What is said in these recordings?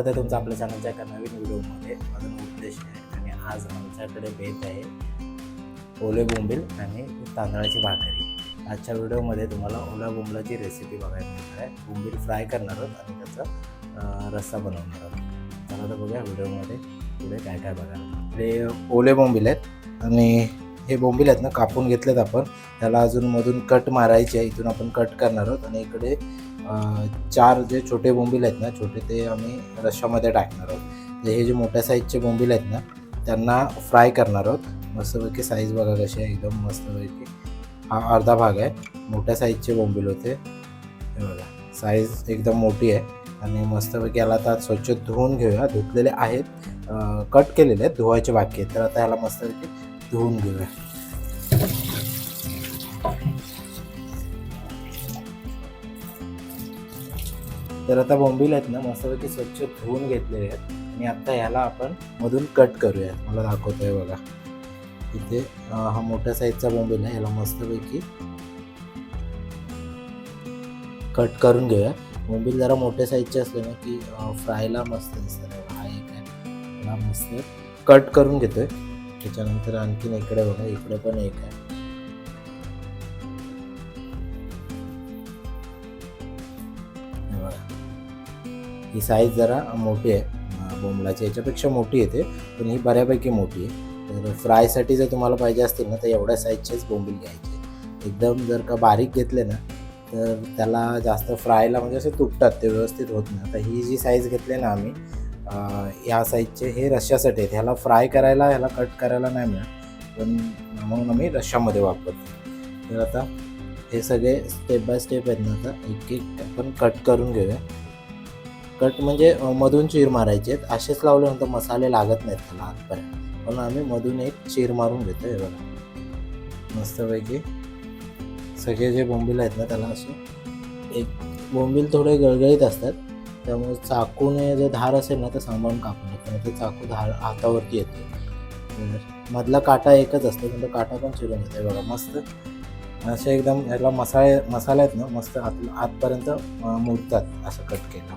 स्वागत आहे तुमचं आपल्या चॅनलच्या एका नवीन व्हिडिओमध्ये. माझा उद्देश आहे आणि आज आमच्याकडे भेट आहे ओले बोंबील आणि तांदळाची भाकरी. आजच्या व्हिडिओमध्ये तुम्हाला ओला बोंबलाची रेसिपी बघायला मिळणार आहे. बोंबील फ्राय करणार आहोत आणि त्याचा रस्सा बनवणार आहोत. चला तर बघूया व्हिडिओमध्ये पुढे काय काय बघायला हे ओले बोंबील आहेत आणि हे बोंबील आहेत ना कापून घेतलेत आपण. त्याला अजून मधून कट मारायचे आहे. इथून आपण कट करणार आहोत आणि इकडे चार जे छोटे बोंबील आहेत ना छोटे ते आम्ही रश्श्यामध्ये टाकणार आहोत. म्हणजे हे जे मोठ्या साईजचे बोंबील आहेत ना त्यांना फ्राय करणार आहोत. मस्तपैकी साईज बघा कशी आहे एकदम मस्तपैकी. हा अर्धा भाग आहे. मोठ्या साईजचे बोंबील होते. हे बघा साईज एकदम मोठी आहे. आणि मस्तपैकी याला आता स्वच्छ धुवून घेऊया. धुतलेले आहेत कट केलेले आहेत धुवायचे बाकी आहेत. तर आता ह्याला मस्तपैकी धुवून घेऊया. तर आता बोंबील आहेत ना मस्तपैकी स्वच्छ धुवून घेतलेले आहेत. आणि आता ह्याला आपण मधून कट करूयात. मला दाखवतो आहे बघा. इथे हा मोठ्या साईजचा बोंबील आहे. ह्याला मस्तपैकी कट करून घेऊया बोंबील जरा मोठ्या साईजचे असले ना की फ्रायला मस्त दिसतात. हा एक आहे. मस्त कट करून घेतोय. त्याच्यानंतर आणखीन इकडे बघा. इकडे पण एक आहे. ही साईज जरा मोठी आहे. बोंबलाची याच्यापेक्षा मोठी येते पण ही बऱ्यापैकी मोठी आहे. तर फ्रायसाठी जर तुम्हाला पाहिजे असतील ना तर एवढ्या साईजचेच बोंबील घ्यायचे. एकदम जर का बारीक घेतले ना तर त्याला जास्त फ्रायला म्हणजे असे तुटतात ते व्यवस्थित होत नाही. आता ही जी साईज घेतली ना आम्ही या साईजचे हे रश्श्यासाठी आहेत. ह्याला फ्राय करायला ह्याला कट करायला नाही मिळत पण म्हणून आम्ही रश्श्यामध्ये वापरतो. तर आता हे सगळे स्टेप बाय स्टेप आहेत ना आता एक एक आपण कट करून घेऊया. कट म्हणजे मधून चीर मारायचे. आहेत असेच लावल्यानंतर मसाले लागत नाहीत त्याला आतपर्यंत. म्हणून आम्ही मधून एक चीर मारून घेतो हे बघा. मस्तपैकी. सगळे जे बोंबील आहेत ना त्याला असे एक बोंबील थोडे गळगळीत असतात. त्यामुळे चाकूने जर धार असेल ना तर सांभाळून कापून येतं ते चाकू धार हातावरती येते. मधला काटा एकच असतो पण तो काटा पण चिरून येतो बघा मस्त. असे एकदम ह्याला मसाले मसाले आहेत ना मस्त आत आतपर्यंत मुरतात असं कट केलं.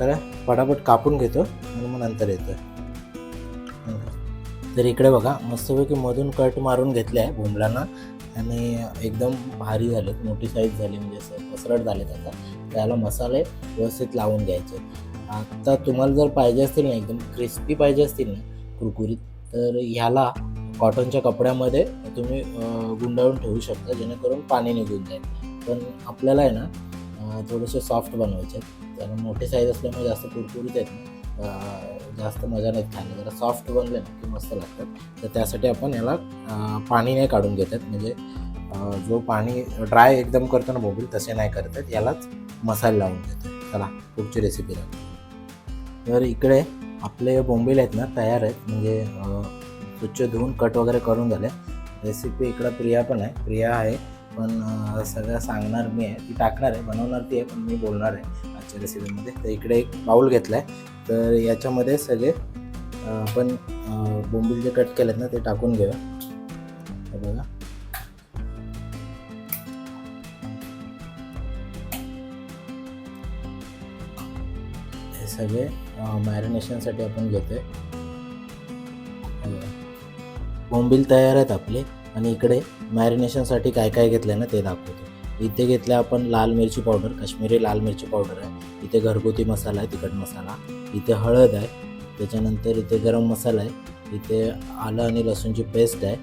तर पटापट कापून घेतो आणि मग नंतर येतो. तर इकडे बघा मस्तपैकी मधून कट मारून घेतले आहे बोंबलांना. आणि एकदम भारी झालेत मोठी साईज झाली म्हणजे असं पसरट झालेत आता. त्याला मसाले व्यवस्थित लावून घ्यायचे. आता तुम्हाला जर पाहिजे असतील ना एकदम क्रिस्पी पाहिजे असतील ना कुरकुरीत तर ह्याला कॉटनच्या कपड्यामध्ये तुम्ही गुंडाळून ठेवू शकता जेणेकरून पाणी निघून जाईल. पण आपल्याला आहे ना थोडेसे सॉफ्ट बनवायचे आहेत. त्याला मोठे साईज असल्यामुळे जास्त कुरकुरीत आहेत. ना जास्त मजा नाही खायला. जरा सॉफ्ट बनले ना की मस्त लागतात. तर त्यासाठी आपण याला पाणी नाही काढून घेतात म्हणजे जो पाणी ड्राय एकदम करतो ना भोगील तसे नाही करतात यालाच मसाले लावून घेतो चला पुढची रेसिपी लागते तर इकडे आपले बोंबील आहेत ना तयार आहेत. म्हणजे स्वच्छ धुवून कट वगैरे करून झाले. रेसिपी इकडं प्रिया पण आहे. प्रिया आहे. पण सगळं सांगणार मी आहे. ती टाकणार आहे बनवणार ती आहे पण मी बोलणार आहे आजच्या रेसिपीमध्ये तर इकडे एक बाऊल घेतला आहे तर याच्यामध्ये सगळे आपण बोंबील जे कट केलेत ना ते टाकून घेऊया. बघा. हे सगळे मॅरिनेशनसाठी आपण घेतोय. बोंबील तयार आहेत आपले. आणि इकडे मॅरिनेशनसाठी काय काय घेतलं ना ते दाखवतो. इथे घेतलं आपण लाल मिरची पावडर काश्मीरी लाल मिरची पावडर आहे. इथे घरगुती मसाला आहे तिखट मसाला. इथे हळद आहे त्याच्यानंतर इथे गरम मसाला आहे. इथे आलं आणि लसूणची पेस्ट आहे.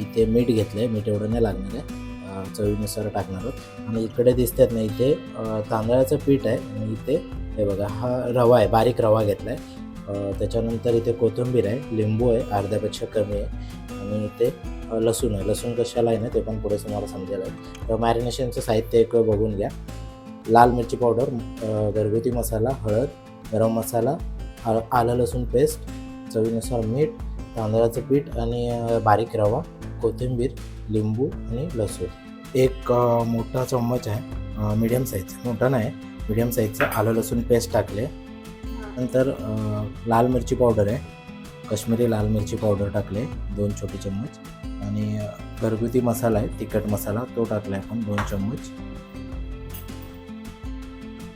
इथे मीठ घेतलं आहे मीठ एवढं नाही लागणार आहे. चवीनुसार टाकणार आहोत. आणि इकडे दिसतात ना इथे तांदळाचं पीठ आहे. आणि इथे हे बघा हा रवा आहे बारीक रवा घेतला आहे त्याच्यानंतर इथे कोथिंबीर आहे लिंबू आहे अर्ध्यापेक्षा कमी आहे आणि इथे लसूण आहे. लसूण कशाला आहे ना ते पण पुढे तुम्हाला समजेल. आहे तर मॅरिनेशनचं साहित्य एक वेळ बघून घ्या. लाल मिरची पावडर घरगुती मसाला हळद गरम मसाला आलं लसूण पेस्ट चवीनुसार मीठ तांदळाचं पीठ आणि बारीक रवा कोथिंबीर लिंबू आणि लसूण. एक मोठा चम्मच आहे मीडियम साईजचा. मोठा नाही मीडियम साईजचं आलं लसूण पेस्ट टाकले. नंतर लाल मिरची पावडर आहे. कश्मीरी लाल मिरची पावडर टाकले दोन छोटे चम्मच. आणि घरगुती मसाला आहे तिखट मसाला तो टाकला आहे आपण दोन चम्मच.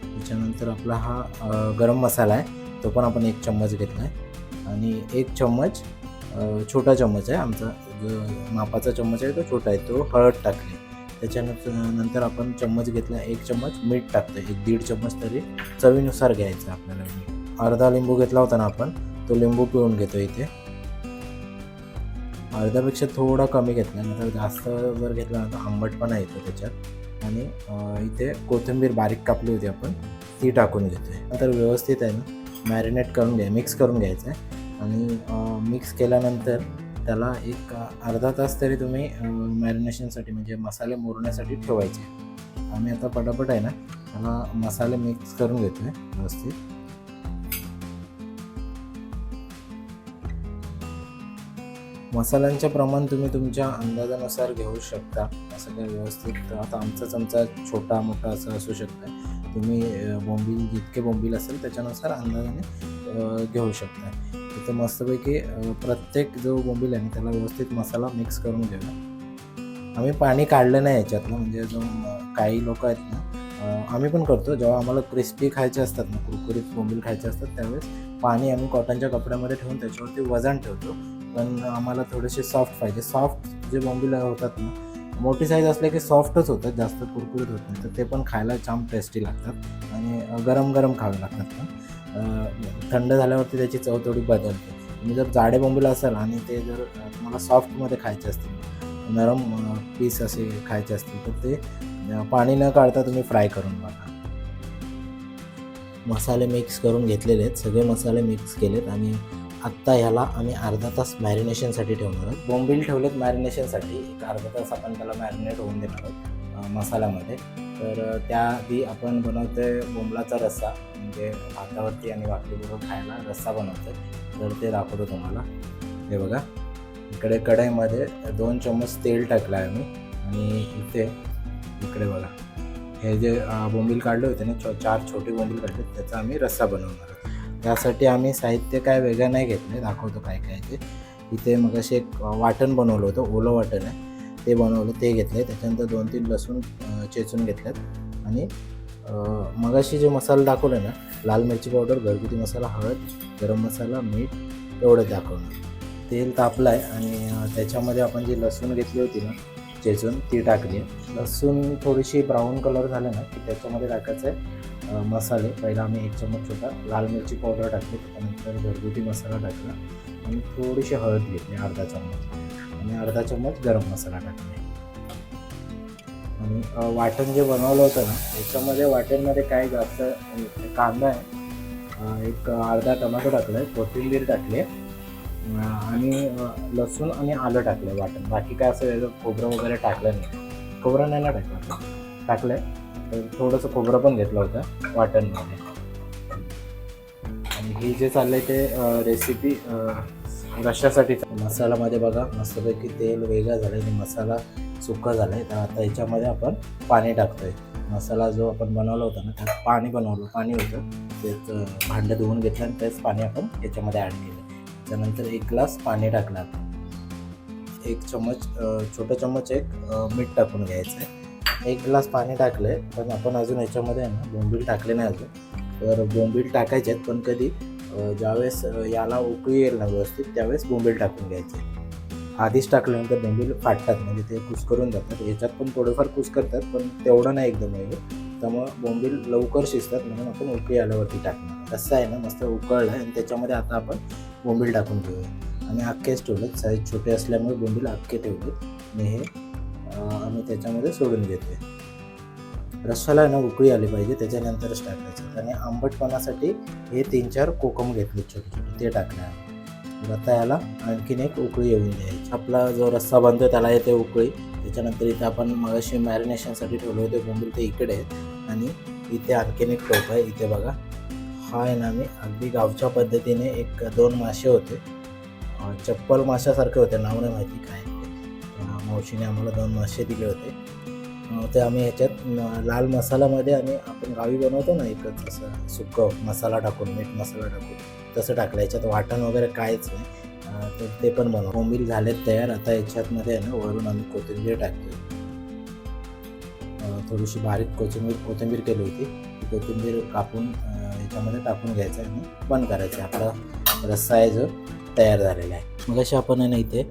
त्याच्यानंतर आपला हा गरम मसाला आहे तो पण आपण एक चम्मच घेतला आहे आणि एक चम्मच छोटा चम्मच आहे आमचा जो मापाचा चम्मच आहे तो छोटा आहे तो हळद टाकली. त्याच्यानंतर नंतर आपण चम्मच घेतला एक चम्मच मीठ टाकतो एक दीड चम्मच तरी चवीनुसार घ्यायचं आपल्याला मीठ. अर्धा लिंबू घेतला होता ना आपण तो लिंबू पिळून घेतो इथे. अर्ध्यापेक्षा थोडा कमी घेतला नंतर जास्त जर घेतला तर आंबटपणा येतो त्याच्यात. आणि इथे कोथिंबीर बारीक कापली होती आपण ती टाकून घेतोय. नंतर व्यवस्थित आहे ना मॅरिनेट करून घ्या मिक्स करून घ्यायचं आहे. आणि मिक्स केल्यानंतर त्याला एक अर्धा तास तरी तुम्ही मॅरिनेशनसाठी म्हणजे मसाले मोरण्यासाठी ठेवायचे. आम्ही आता पटापट आहे ना त्याला मसाले मिक्स करून घेतोय व्यवस्थित. मसाल्यांचे प्रमाण तुम्ही तुमच्या अंदाजानुसार घेऊ शकता. असं काही व्यवस्थित आता आमचा चमचा छोटा मोठा असं असू शकतं तुम्ही बोंबील जितके बोंबील असेल त्याच्यानुसार अंदाजाने घेऊ शकता तिथं मस्तपैकी प्रत्येक जो बोंबील आहे ना त्याला व्यवस्थित मसाला मिक्स करून घेऊया. आम्ही पाणी काढलं नाही याच्यातलं म्हणजे जो काही लोक आहेत ना आम्ही पण करतो. जेव्हा आम्हाला क्रिस्पी खायचे असतात ना कुरकुरीत बोंबील खायचे असतात त्यावेळेस पाणी आम्ही कॉटनच्या कपड्यामध्ये ठेवून त्याच्यावरती वजन ठेवतो. पण आम्हाला थोडेसे सॉफ्ट पाहिजे सॉफ्ट जे बॉम्बिल होतात ना मोठी साईज असले की सॉफ्टच होतात जास्त कुरकुरीत होत नाही. तर ते पण खायला छान टेस्टी लागतात आणि गरम गरम खावे लागतात पण. थंड झाल्यावरती त्याची चव थोडी बदलते. तुम्ही जर जाडे बॉम्बिल असाल आणि ते जर तुम्हाला सॉफ्टमध्ये खायचे असतील नरम पीस असे खायचे असतील तर ते पाणी न काढता तुम्ही फ्राय करून बघा. मसाले मिक्स करून घेतलेले आहेत. सगळे मसाले मिक्स केलेत आणि आत्ता ह्याला आम्ही अर्धा तास मॅरिनेशनसाठी ठेवणार आहोत. बोंबील ठेवलेत मॅरिनेशनसाठी एक अर्धा तास आपण त्याला मॅरिनेट होऊन देणार आहोत मसाल्यामध्ये. तर त्याआधी आपण बनवतो आहे बोंबलाचा रस्सा म्हणजे भातावरती आणि भाकरीबरोबर खायला रस्सा बनवतोय. तर ते दाखवतो तुम्हाला. हे बघा. इकडे कढईमध्ये दोन चम्मच तेल टाकलं आहे मी आणि इथे इकडे बघा. हे जे बोंबील काढले होते ना छो- चार छोटे बोंबील काढले त्याचा आम्ही रस्सा बनवणार यासाठी त्यासाठी आम्ही साहित्य काय वेगळं नाही घेतलं दाखवतो काय काय ते. इथे मग असे एक वाटण बनवलं होतं ओलं वाटण आहे. ते बनवलं ते घेतलं आहे त्याच्यानंतर दोन तीन लसूण चेचून घेतल्यात. आणि अं, मगाशी जे मसाला दाखवले ना लाल मिरची पावडर घरगुती मसाला हळद गरम मसाला मीठ एवढं दाखवलं. तेल तापलं आहे आणि त्याच्यामध्ये आपण जी लसूण घेतली होती ना चेचून ती टाकली आहे. लसूण थोडीशी ब्राऊन कलर झाले ना की त्याच्यामध्ये टाकायचं आहे. मसाले. पहिला आम्ही एक चमच छोटा लाल मिरची पावडर टाकली त्यानंतर घरगुती मसाला टाकला. आणि थोडीशी हळद घेतली अर्धा चम्मच. आणि अर्धा चम्मच गरम मसाला टाकला. आणि वाटण जे बनवलं होतं ना त्याच्यामध्ये वाटणमध्ये काय जास्त कांदा आहे. एक अर्धा टमाटो टाकला आहे कोथिंबीर टाकली आहे. आणि लसूण आणि आलं टाकलं आहे वाटण. बाकी काय असं वेगळं खोबरं वगैरे टाकलं नाही. खोबरं नाही ना टाकलं? टाकलं आहे तर थोडंसं खोबरं पण घेतलं होतं वाटणमध्ये. आणि हे जे चाललं आहे ते रेसिपी रश्श्यासाठी मसाल्यामध्ये बघा मस्तपैकी तेल वेगळं झालं आणि मसाला सुक्का झाला आहे तर आता याच्यामध्ये आपण पाणी टाकतोय. मसाला जो आपण बनवला होता ना त्यात पाणी बनवलं. पाणी होतं. तेच भांडं धुवून घेतलं आणि तेच पाणी आपण याच्यामध्ये ॲड केलं. त्यानंतर एक ग्लास पाणी टाकणार. एक चम्मच छोटा चम्मच एक मीठ टाकून घ्यायचं आहे. एक ग्लास पाणी टाकलं आहे पण आपण अजून याच्यामध्ये आहे ना बोंबील टाकले नाही अजून. तर बोंबील टाकायचे आहेत पण कधी ज्यावेळेस याला उकळी येईल ना व्यवस्थित त्यावेळेस बोंबील टाकून घ्यायचे आधीच टाकल्यानंतर बोंबील फाटतात म्हणजे ते कुस्करून जातात. याच्यात पण थोडंफार कुस्करतात पण तेवढं नाही एकदम वेगळं. त्यामुळं बोंबील लवकर शिजतात म्हणून आपण उकळी आल्यावरती टाकणार. रस्सा आहे ना मस्त उकळलं आणि त्याच्यामध्ये आता आपण बोंबील टाकून घेऊया. आणि अख्खेच ठेवलेत साईज छोटे असल्यामुळे बोंबील अख्खे ठेवलेत. आणि हे आम्ही त्याच्यामध्ये सोडून घेतोय रस्साला आहे ना उकळी आली पाहिजे त्याच्यानंतरच टाकायचं. आणि आंबटपणासाठी हे तीन चार कोकम घेतले छोटे छोटे ते टाकले आता याला आणखीन एक उकळी येऊन द्यायची. आपला जो रस्सा बनतो त्याला येते उकळी. त्याच्यानंतर इथे आपण मगाशी मॅरिनेशनसाठी ठेवले होते बोंबील ते इकडे आहेत. आणि इथे आणखीन एक टोप आहे इथे बघा. हा आहे ना आम्ही. अगदी गावच्या पद्धतीने एक दोन मासे होते. चप्पल माशासारखे होते नाव नाही माहिती काय. मावशीने आम्हाला दोन मासे दिले होते. ते आम्ही ह्याच्यात लाल मसाल्यामध्ये आणि आपण गावी बनवतो ना एकच असं सुकं मसाला टाकून मीठ मसाला टाकून तसं टाकलं. याच्यात वाटण वगैरे काहीच नाही. तर ते पण बनव कोंबील झालेत तयार. आता याच्यातमध्ये आहे ना वरून आम्ही कोथिंबीर टाकतो थोडीशी बारीक कोथिंबीर कोथिंबीर केली होती. ती कोथिंबीर कापून त्याच्यामध्ये टाकून घ्यायचं आणि बंद करायचं आपला रस्सा आहे जो तयार झालेला आहे. मग अशा आपण आहे ना इथे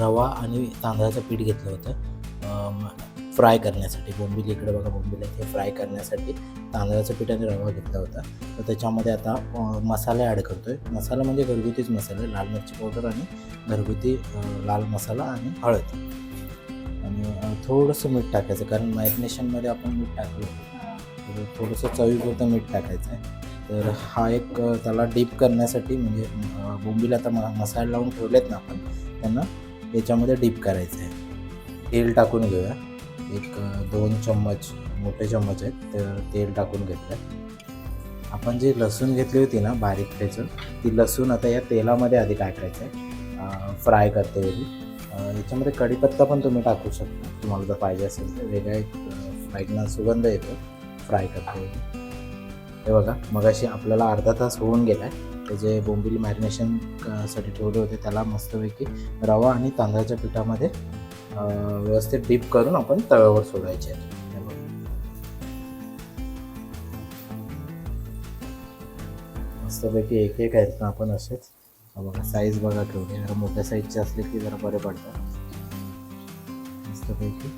रवा आणि तांदळाचं पीठ घेतलं होतं. फ्राय करण्यासाठी. बोंबिल इकडे बघा बोंबिल इथे फ्राय करण्यासाठी तांदळाचं पीठ आणि रवा घेतला होता. तर त्याच्यामध्ये आता मसाला मसाले ॲड करतो आहे मसाला म्हणजे घरगुतीच मसाले. लाल मिरची पावडर आणि घरगुती लाल मसाला आणि हळद. आणि थोडंसं मीठ टाकायचं. कारण मॅरिनेशनमध्ये आपण मीठ टाकलं होतं. तर थोडंसं चवीपुरतं मीठ टाकायचं आहे. तर हा एक त्याला डीप करण्यासाठी म्हणजे बोंबीला आता म लावून ठेवलेत ना आपण त्यांना याच्यामध्ये डीप करायचं आहे. तेल टाकून घेऊया. एक दोन चम्मच मोठे चम्मच आहेत तर तेल टाकून घेतलं आपण जी लसूण घेतली होती ना बारीक ठेचून ती लसूण आता या तेलामध्ये आधी टाकायचं आहे. फ्राय करते वेळी याच्यामध्ये कढीपत्ता पण तुम्ही टाकू शकता. तुम्हाला जर पाहिजे असेल तर वेगळा एक फ्रायगना सुगंध येतो. फ्राय करतो. हे बघा मगाशी आपल्याला अर्धा तास होऊन गेला आहे ते जे बोंबिली मॅरिनेशनसाठी ठेवले होते त्याला मस्तपैकी रवा आणि तांदळाच्या पिठामध्ये व्यवस्थित डीप करून आपण तव्यावर सोडायचे आहेत. मस्तपैकी एक एक आहेत ना आपण असेच. बघा साईज बघा ठेवली जरा मोठ्या साईजचे असले की जरा बरे पडतात. मस्तपैकी.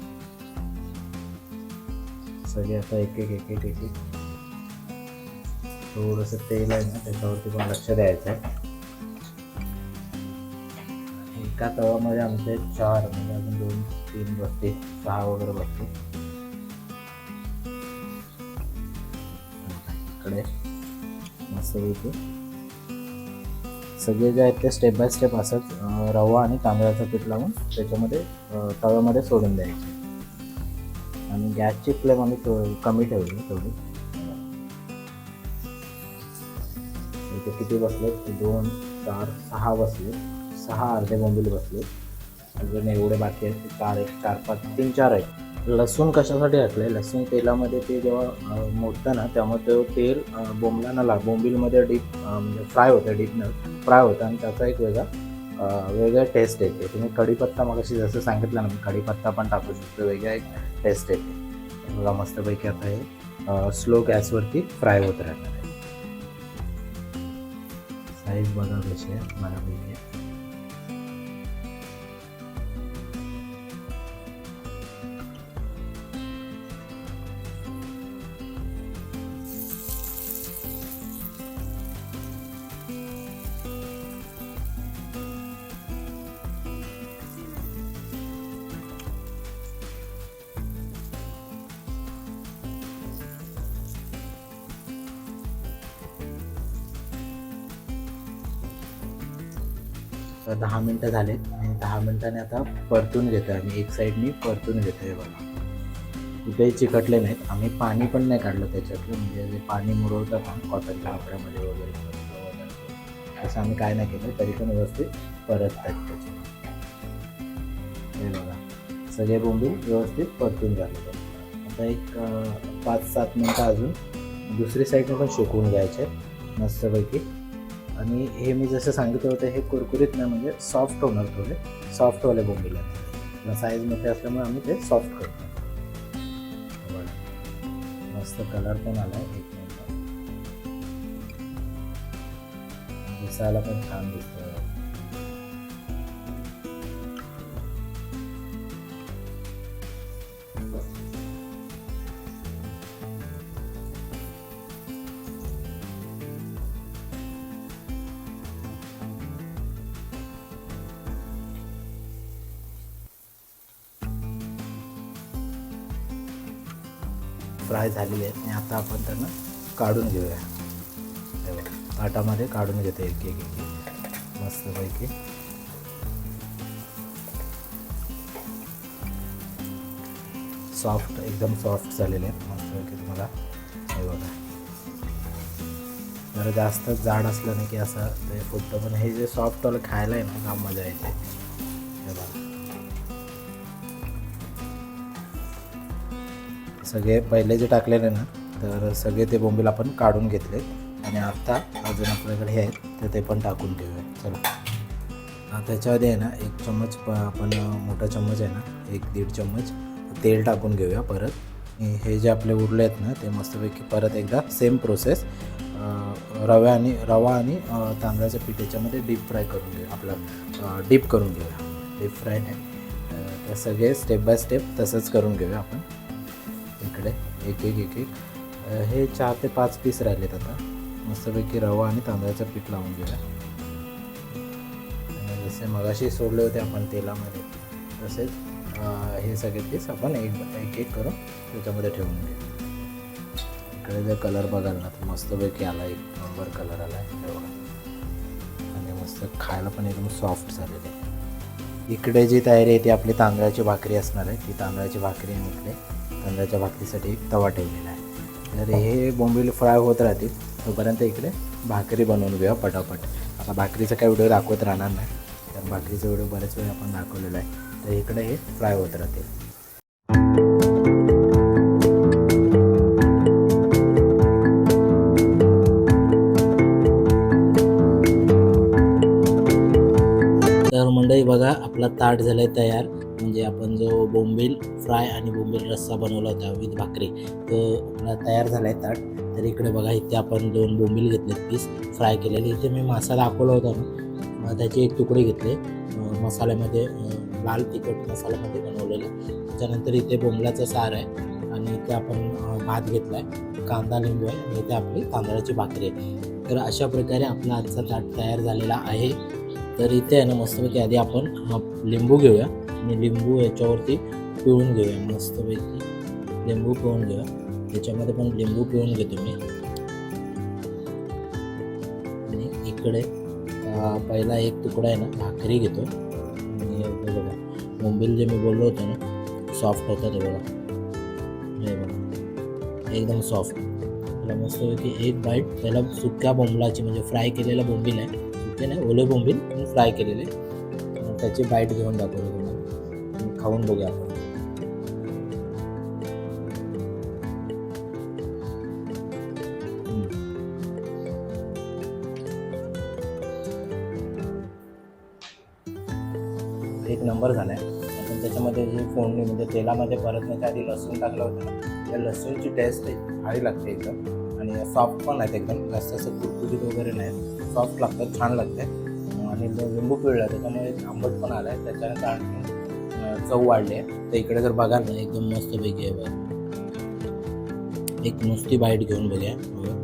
सगळे आता एक एक एक एक एक एक थोडंसं तेल आहे ना त्याच्यावरती पण लक्ष द्यायचं आहे एका तवामध्ये आमचे चार म्हणजे अजून दोन तीन बसते सहा वगैरे बसते इकडे येते सगळे जे आहेत ते स्टेप बाय स्टेप असंच रवा आणि तांदळाचं पीठ लावून त्याच्यामध्ये तव्यामध्ये सोडून द्यायचे आणि गॅसची फ्लेम आम्ही थो- कमी ठेवली थोडी. इथे किती बसले दोन चार सहा बसले सहा अर्धे बोंबील बसले अजून एवढे बाकी आहेत चार एक चार पाच तीन चार आहेत. लसूण कशासाठी घातलं लसूण तेलामध्ये ते जेव्हा मोडतं ना त्यामुळे ते तेल बोंबला ना लाग बोंबीलमध्ये डीप म्हणजे फ्राय होतं डीपनं फ्राय होतं. आणि त्याचा एक वेगळा वेगळं टेस्ट येते. तुम्ही कढीपत्ता मग जसं सांगितलं ना मी कढीपत्ता पण टाकू शकतो. वेगळा एक टेस्ट येते. बघा मस्तपैकी आता हे स्लो गॅसवरती फ्राय होत राहणार आहे साईज बघा कशी आहे. बऱ्यापैकी दहा मिनटं झालेत आणि दहा मिनटाने आता परतून घेतो आम्ही. एक साईडनी परतून घेतो आहे बघा. कुठेही चिकटले नाहीत. आम्ही पाणी पण नाही काढलं त्याच्यातलं म्हणजे जे पाणी मुरवतात ना कॉटनच्या कपड्यामध्ये वगैरे असं तसं आम्ही काय नाही केलं. तरी पण व्यवस्थित परततात त्याचे. हे बघा. सगळे बोंबू व्यवस्थित परतून झाले आता एक पाच सात मिनटं अजून. दुसरी साईडने पण शेकवून घ्यायचे मस्तपैकी. आणि हे मी जसं सांगितलं होतं हे कुरकुरीत नाही म्हणजे सॉफ्ट होणार थोडे. सॉफ्टवाले बोंबील साईज मोठे असल्यामुळे आम्ही ते सॉफ्ट करतो. मस्त कलर पण आला एक दिसायला पण छान दिसतो फ्राय झालेली आहेत. आणि आता आपण त्यांना काढून घेऊया. हे बघा, ताटामध्ये काढून घेतो एक एक एक एक. मस्तपैकी. सॉफ्ट एकदम सॉफ्ट झालेले आहेत. मस्तपैकी तुम्हाला. हे बघा. जरा जास्त जाड असलं नाही की असं ते फुटतं. पण हे जे सॉफ्टवालं खायला आहे ना काम मजा येते. सगळे पहिले जे टाकलेले ना तर सगळे ते बोंबील आपण काढून घेतले आणि आत्ता अजून आपल्याकडे हे आहेत तर ते पण टाकून घेऊया. चलो. त्याच्यामध्ये आहे ना एक चम्मच प आपण मोठा चम्मच आहे ना एक दीड चम्मच तेल टाकून घेऊया परत. हे जे आपले उरले आहेत ना ते मस्तपैकी परत एकदा सेम प्रोसेस रव्या आणि रवा आणि तांदळाच्या पीठ याच्यामध्ये डीप फ्राय करून घेऊ आपलं डीप करून घेऊया. डीप फ्राय नाही. तर सगळे स्टेप बाय स्टेप तसंच करून घेऊया आपण. इकडे. एक एक एक एक. हे चार ते पाच पीस राहिलेत आता. मस्तपैकी रवा आणि तांदळाचं पीठ लावून घेऊया. जसे मगाशी सोडले होते आपण तेलामध्ये तसेच हे सगळे पीस आपण एक एक एक करून त्याच्यामध्ये ठेवून घेऊ. इकडे जर कलर बघाल ना तर मस्तपैकी आला एक नंबर कलर आला आहे आणि मस्त खायला पण एकदम सॉफ्ट झालेले. आहे इकडे जी तयारी आहे ती आपली तांदळाची भाकरी असणार आहे. ती तांदळाची भाकरी आणि इकडे तांदळाच्या भाकरीसाठी एक तवा ठेवलेला आहे. तर हे बोंबील फ्राय होत राहतील. तोपर्यंत इकडे भाकरी बनवून घेऊया पटापट. आता भाकरीचा काही व्हिडिओ दाखवत राहणार नाही. तर भाकरीचा व्हिडिओ बरेच वेळ आपण दाखवलेला आहे. तर इकडे हे फ्राय होत राहतील. तर मंडळी बघा आपला ताट झालाय तयार. म्हणजे आपण जो बोंबील फ्राय आणि बोंबील रस्सा बनवला होता विथ भाकरी तो आपला तयार आहे ताट. तर इकडे बघा इथे आपण दोन बोंबील घेतलेत पीस फ्राय केलेले. इथे मी मसाला दाखवला होता ना त्याचे एक तुकडे घेतले. मसाल्यामध्ये लाल तिखट मसाल्यामध्ये बनवलेले. त्याच्यानंतर इथे बोंबलाचं सार आहे आणि इथे आपण भात घेतला आहे कांदा लिंबू आहे आणि इथे आपली तांदळाची भाकरी आहे. तर अशा प्रकारे आपला आजचा ताट तयार झालेला आहे. तर इथे आहे ना मस्तपैकी आधी आपण लिंबू घेऊया. आणि लिंबू याच्यावरती पिळून घेऊया मस्तपैकी. लिंबू पिळून घेऊया. त्याच्यामध्ये पण लिंबू पिळून घेतो मी. आणि इकडे पहिला एक तुकडा आहे ना भाकरी घेतो. आणि बघा बोंबील जे मी बोललो होतो ना सॉफ्ट होतं ते बघा. हे बघा एकदम सॉफ्ट त्याला मस्तपैकी एक बाईट त्याला सुक्या बोंबलाची म्हणजे फ्राय केलेला बोंबील आहे. सुके नाही ओले बोंबील पण फ्राय केलेले. त्याची बाईट घेऊन दाखवतो तुम्हाला. खाऊन बघूया आपण. एक नंबर झाला आहे आपण त्याच्यामध्ये जी फोडणी म्हणजे तेलामध्ये परतण्याच्या आधी लसूण टाकलं होतं ना त्या लसूणची टेस्ट आहे भारी लागते एकदम. आणि सॉफ्ट पण आहेत एकदम. जास्त असं कुरकुरीत वगैरे नाही सॉफ्ट लागतं छान लागते आणि लिंबू पिळला त्याच्यामुळे आंबट पण आला आहे त्याच्यानंतर आणखी चव वाढली आहे. तर इकडे जर बघाल ना एकदम मस्तपैकी आहे बघा. एक नुसती बाईट घेऊन बघूया. बघा.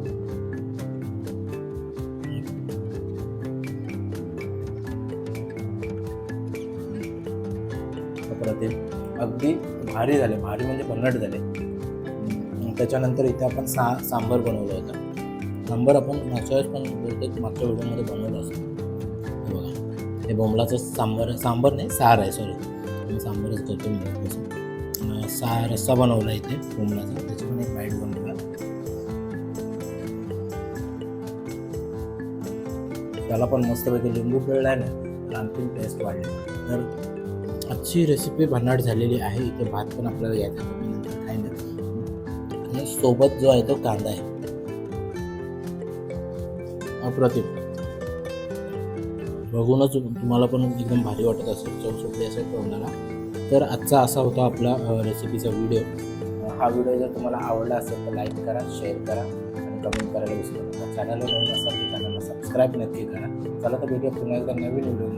अगदी भारी झाले. भारी म्हणजे भन्नाट झाले. त्याच्यानंतर इथे आपण सा सांबर बनवला होता. सांबर आपण मागच्या वेळेस पण बोलतो मागच्या व्हिडिओमध्ये बनवलं असतो. बघा. हे बोंबलाचं सांबर सांबर नाही सार आहे सॉरी मी सांबारच करतो मी सा रस्सा बनवला इथे कोंबडाचा त्याची पण एक बाईट बनवला. त्याला पण मस्तपैकी लिंबू पिळला आहे ना तर आणखीन टेस्ट वाढली. तर आजची रेसिपी भन्नाट झालेली आहे. इथे भात पण आपल्याला घ्यायचा आहे, मी नंतर खाईन. आणि सोबत जो आहे तो कांदा आहे. अप्रतिम. बघूनच तुम्हाला पण एकदम भारी वाटत असेल चव सुटली असेल तोंडाला. तर आजचा असा होता आपला रेसिपीचा व्हिडिओ हा व्हिडिओ जर तुम्हाला आवडला असेल तर लाईक करा शेअर करा आणि कमेंट करायला विसरू नका. चॅनलवर नवीन असाल तर चॅनलला सबस्क्राईब नक्की करा. चला तर भेटूया पुन्हा एकदा नवीन व्हिडिओ